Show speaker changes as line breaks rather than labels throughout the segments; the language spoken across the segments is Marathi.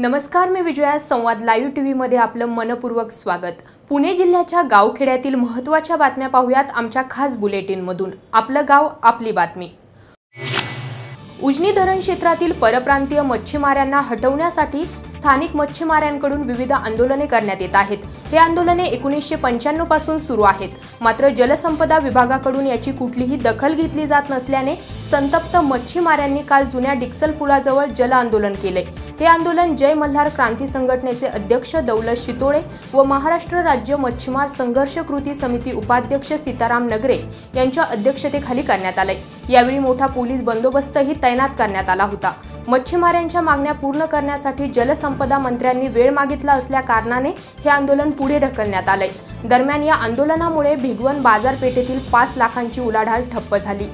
नमस्कार मी विजया. संवाद लाईव्ह टी व्हीमध्ये आपलं मनपूर्वक स्वागत. पुणे जिल्ह्याच्या गावखेड्यातील महत्त्वाच्या बातम्या पाहूयात आमच्या खास बुलेटिनमधून. आपलं गाव आपली बातमी. उजनी धरण क्षेत्रातील परप्रांतीय मच्छीमारांना हटवण्यासाठी स्थानिक मच्छीमारांकडून विविध आंदोलने करण्यात येत आहेत. हे आंदोलने एकोणीसशे पंच्याण्णवपासून सुरू आहेत. मात्र जलसंपदा विभागाकडून याची कुठलीही दखल घेतली जात नसल्याने संतप्त मच्छीमारांनी काल जुन्या डिक्सल पुलाजवळ जल आंदोलन केले. हे आंदोलन जय मल्हार क्रांती संघटनेचे अध्यक्ष दौलत शितोळे व महाराष्ट्र राज्य मच्छीमार संघर्ष कृती समिती उपाध्यक्ष सीताराम नगरे यांच्या अध्यक्षतेखाली करण्यात आले यावेळी मोठा पोलीस बंदोबस्तही तैनात करण्यात आला होता. मच्छीमारांच्या मागण्या पूर्ण करण्यासाठी जलसंपदा मंत्र्यांनी वेळ मागितला असल्या कारणाने हे आंदोलन पुढे ढकलण्यात आले दरम्यान या आंदोलनामुळे भिगवण बाजारपेठेतील पाच लाखांची उलाढाल ठप्प झाली.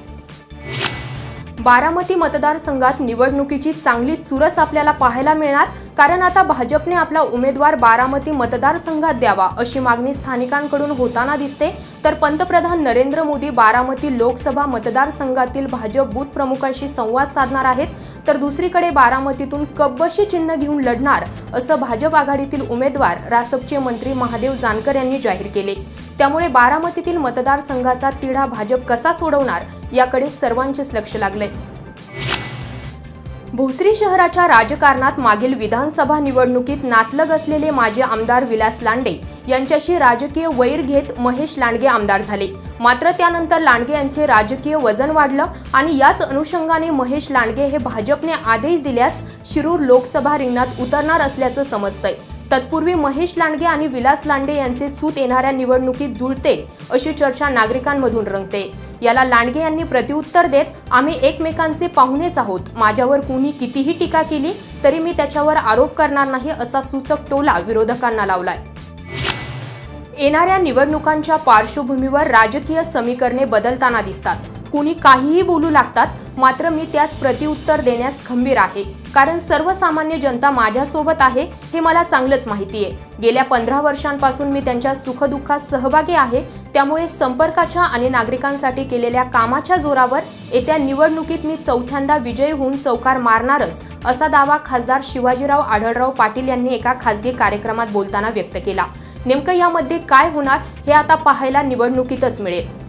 बारामती मतदारसंघात निवडणुकीची चांगली चुरस आपल्याला पाहायला मिळणार कारण आता भाजपने आपला उमेदवार बारामती मतदारसंघात द्यावा अशी मागणी स्थानिकांकडून होताना दिसते. तर पंतप्रधान नरेंद्र मोदी बारामती लोकसभा मतदारसंघातील भाजप बूथ प्रमुखांशी संवाद साधणार आहेत. तर दुसरीकडे बारामतीतून कब्बशी चिन्ह घेऊन लढणार असं भाजप आघाडीतील उमेदवार रासपचे मंत्री महादेव जानकर यांनी जाहीर केले. त्यामुळे बारामतीतील मतदारसंघाचा तिढा भाजप कसा सोडवणार याकडे सर्वांचेच लक्ष लागले. भोसरी शहराच्या राजकारणात मागील विधानसभा निवडणुकीत नातलग असलेले माजी आमदार विलास लांडे यांच्याशी राजकीय वैर घेत महेश लांडगे आमदार झाले. मात्र त्यानंतर लांडगे यांचे राजकीय वजन वाढलं आणि याच अनुषंगाने महेश लांडगे हे भाजपने आदेश दिल्यास शिरूर लोकसभा रिंगणात उतरणार असल्याचं समजतंय. तत्पूर्वी महेश लांडगे आणि विलास लांडे यांचे सूत येणाऱ्या निवडणुकीत जुळते अशी चर्चा नागरिकांमधून रंगते. याला लांडगे यांनी प्रत्युत्तर देत आम्ही एकमेकांचे पाहुणेच आहोत. माझ्यावर कुणी कितीही टीका केली तरी मी त्याच्यावर आरोप करणार नाही असा सूचक टोला विरोधकांना लावलाय. येणाऱ्या निवडणुकांच्या पार्श्वभूमीवर राजकीय समीकरणे बदलताना दिसतात. कुणी काहीही बोलू लागतात मात्र मी त्यास प्रतिउत्तर देण्यास खंबीर आहे. कारण सर्वसामान्य जनता माझ्यासोबत आहे हे मला चांगलंच माहिती आहे. गेल्या पंधरा वर्षांपासून मी त्यांच्या सुखदुःखात सहभागी आहे त्यामुळे संपर्काच्या आणि नागरिकांसाठी केलेल्या कामाच्या जोरावर येत्या निवडणुकीत मी चौथ्यांदा विजयी होऊन चौकार मारणारच असा दावा खासदार शिवाजीराव आढळराव पाटील यांनी एका खासगी कार्यक्रमात बोलताना व्यक्त केला. नेमकं यामध्ये काय होणार हे आता पाहायला निवडणुकीतच मिळेल.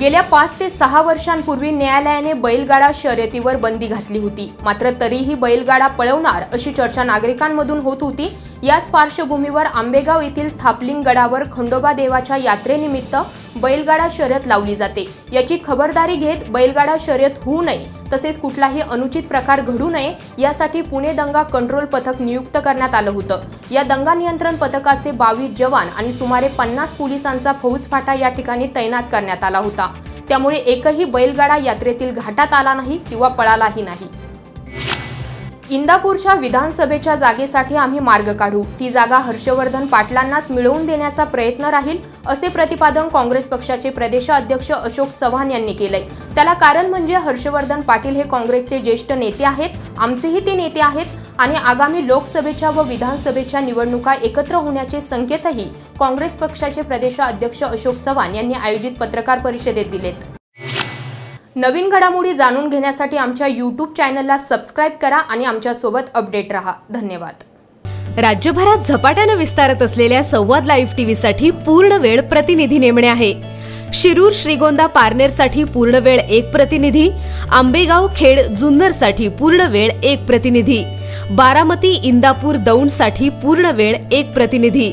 गेल्या पाच ते सहा वर्षांपूर्वी न्यायालयाने बैलगाडा शर्यतीवर बंदी घातली होती. मात्र तरीही बैलगाडा पळवणार अशी चर्चा नागरिकांमधून होत होती. याच पार्श्वभूमीवर आंबेगाव येथील थापलिंग गडावर खंडोबा देवाच्या यात्रेनिमित्त बैलगाडा शर्यत लावली जाते. याची खबरदारी घेत बैलगाडा शर्यत होऊ नये तसेच कुठलाही अनुचित प्रकार घडू नये यासाठी पुणे दंगा कंट्रोल पथक नियुक्त करण्यात आलं होतं. या दंगा नियंत्रण पथकाचे बावीस जवान आणि सुमारे पन्नास पोलिसांचा फौजफाटा या ठिकाणी तैनात करण्यात आला होता. त्यामुळे एकही बैलगाडा यात्रेतील घाटात आला नाही किंवा पळालाही नाही. इंदापूरच्या विधानसभेच्या जागेसाठी आम्ही मार्ग काढू. ती जागा हर्षवर्धन पाटलांनाच मिळवून देण्याचा प्रयत्न राहील असे प्रतिपादन काँग्रेस पक्षाचे प्रदेशाध्यक्ष अशोक चव्हाण यांनी केलंय. त्याला कारण म्हणजे हर्षवर्धन पाटील हे काँग्रेसचे ज्येष्ठ नेते आहेत आमचेही ते नेते आहेत आणि आगामी लोकसभेच्या व विधानसभेच्या निवडणुका एकत्र होण्याचे संकेतही काँग्रेस पक्षाचे प्रदेशाध्यक्ष अशोक चव्हाण यांनी आयोजित पत्रकार परिषदेत दिलेत. नवीन घडामोडी जाणून घेण्यासाठी आमच्या यूट्यूब चॅनलला सबस्क्राईब करा आणि आमच्यासोबत अपडेट रहा. धन्यवाद.
राज्यभरात झपाट्यानं विस्तारत असलेल्या संवाद लाईव्ह टीव्हीसाठी पूर्ण वेळ प्रतिनिधी नेमणे आहे. शिरूर श्रीगोंदा पारनेरसाठी पूर्ण वेळ एक प्रतिनिधी आंबेगाव खेड जुन्नरसाठी पूर्ण वेळ एक प्रतिनिधी बारामती इंदापूर दौंडसाठी पूर्ण वेळ एक प्रतिनिधी